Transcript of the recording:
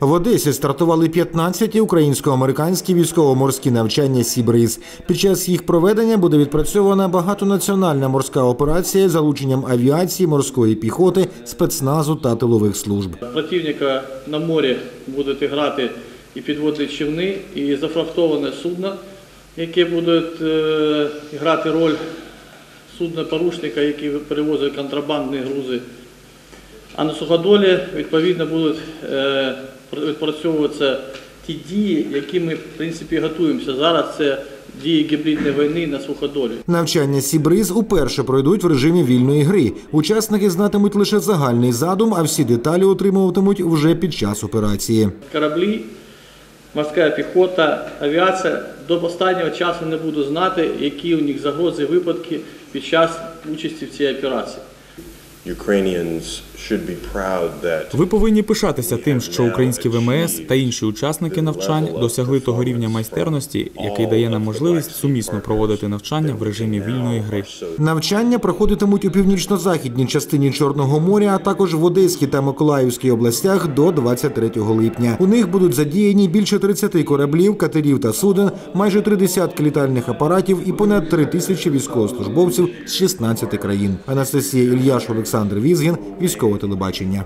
В Одесі стартували 15-ті українсько-американські військово-морські навчання Сібриз. Під час їх проведення буде відпрацьована багатонаціональна морська операція з залученням авіації, морської піхоти, спецназу та тилових служб. Противника на морі будуть грати і підводні човни, і зафрахтоване судно, яке буде грати роль судна-порушника, який перевозить контрабандні грузи. А на суходолі, відповідно, будуть е, відпрацьовуватися ті дії, які ми, в принципі, готуємося. Зараз це дії гібридної війни на суходолі. Навчання Сібриз уперше пройдуть в режимі вільної гри. Учасники знатимуть лише загальний задум, а всі деталі отримуватимуть вже під час операції. Кораблі, морська піхота, авіація до останнього часу не буду знати, які у них загрози випадки під час участі в цій операції. Ukrainians should be proud that Ви повинні пишатися тим, що українські ВМС та інші учасники навчань досягли того рівня майстерності, який дає нам можливість сумісно проводити навчання в режимі вільної гри. Навчання проходитимуть у північно-західній частині Чорного моря, а також в Одеській та Миколаївській областях до 23 липня. У них будуть задіяні більше 30 кораблів, катерів та суден, майже три десятки літальних апаратів і понад три тисячі військовослужбовців з 16 країн. Анастасія Ільяш, Олександр Візгін, військове телебачення.